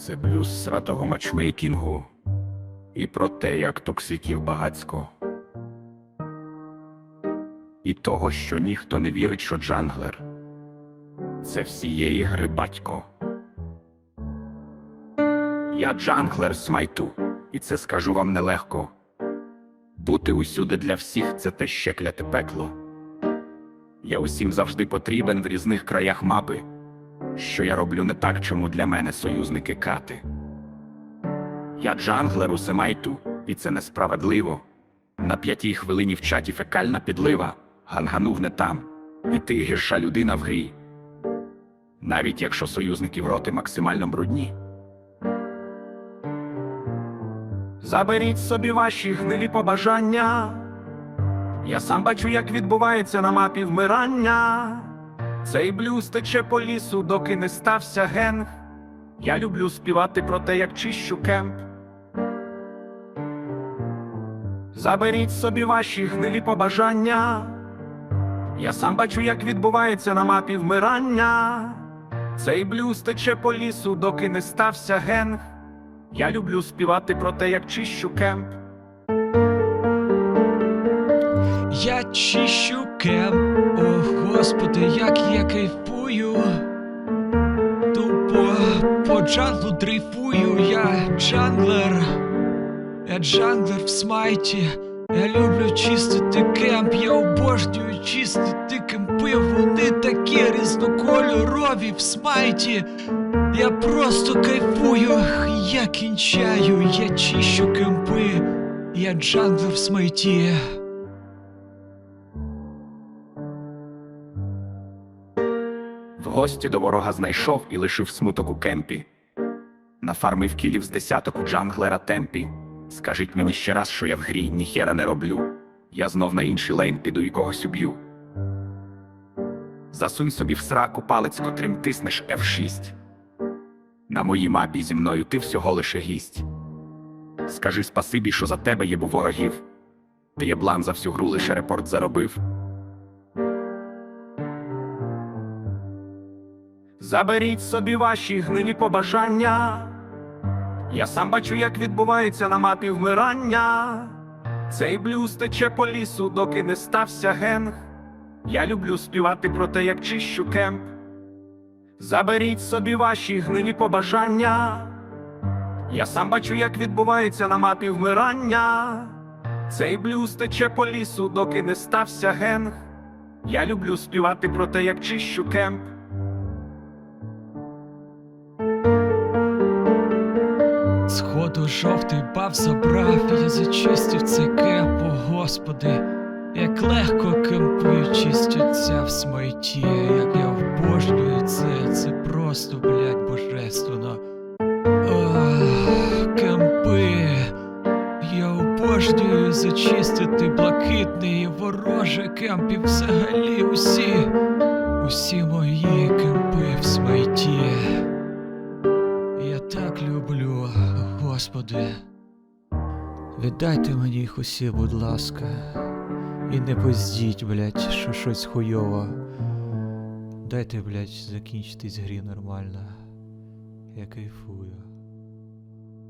Це блюз сратого матчмейкінгу і про те, як токсиків багацько. І того, що ніхто не вірить, що джанглер це всієї гри батько. Я джанглер смайту, і це скажу вам нелегко. Бути усюди для всіх це те ще кляте пекло. Я усім завжди потрібен в різних краях мапи. Що я роблю не так, чому для мене союзники кати. Я джанглер у Семайту, і це несправедливо. На п'ятій хвилині в чаті фекальна підлива, ганганув не там, і ти гірша людина в грі. Навіть якщо союзники в роти максимально брудні. Заберіть собі ваші гнилі побажання. Я сам бачу, як відбувається на мапі вмирання. Цей блюз тече по лісу, доки не стався генг. Я люблю співати про те, як чищу кемп. Заберіть собі ваші гнилі побажання. Я сам бачу, як відбувається на мапі вмирання. Цей блюз тече по лісу, доки не стався генг. Я люблю співати про те, як чищу кемп. Я чищу кем, о господи, як я кайфую. Тупо по джанглу дрейфую, я джанглер. Я джанглер в смайті. Я люблю чистити кемп, я обожнюю чистити кемпи, вони такі різнокольорові в смайті. Я просто кайфую, я кінчаю, я чищу кемпи, я джанглер в смайті. В гості до ворога знайшов і лишив смуток у кемпі. Нафармив кілів з десяток у джанглера темпі. Скажіть мені ще раз, що я в грі ніхера не роблю. Я знов на інший лейн піду і когось уб'ю. Засунь собі в сраку палець, котрим тиснеш F6. На моїй мапі зі мною ти всього лише гість. Скажи спасибі, що за тебе є був ворогів. Ти єблан за всю гру лише репорт заробив. Заберіть собі ваші гнилі побажання. Я сам бачу, як відбувається на мапі вмирання. Цей блюз тече по лісу, доки не стався генг. Я люблю співати про те, як чищу кемп. Заберіть собі ваші гнилі побажання. Я сам бачу, як відбувається на мапі вмирання. Цей блюз тече по лісу, доки не стався генг. Я люблю співати про те, як чищу кемп. Сходу жовтий баф забрав, я зачистив цей кемп, о господи, як легко кемпи чистяться в смайті, як я обожнюю це, це просто, блядь, божественно. Кемпи. Я обожнюю зачистити блакитний і вороже кемп і взагалі усі господи. Віддайте мені їх усі, будь ласка. І не поздіть, блядь, що щось хуйово. Дайте, блядь, закінчитись грі нормально. Я кайфую.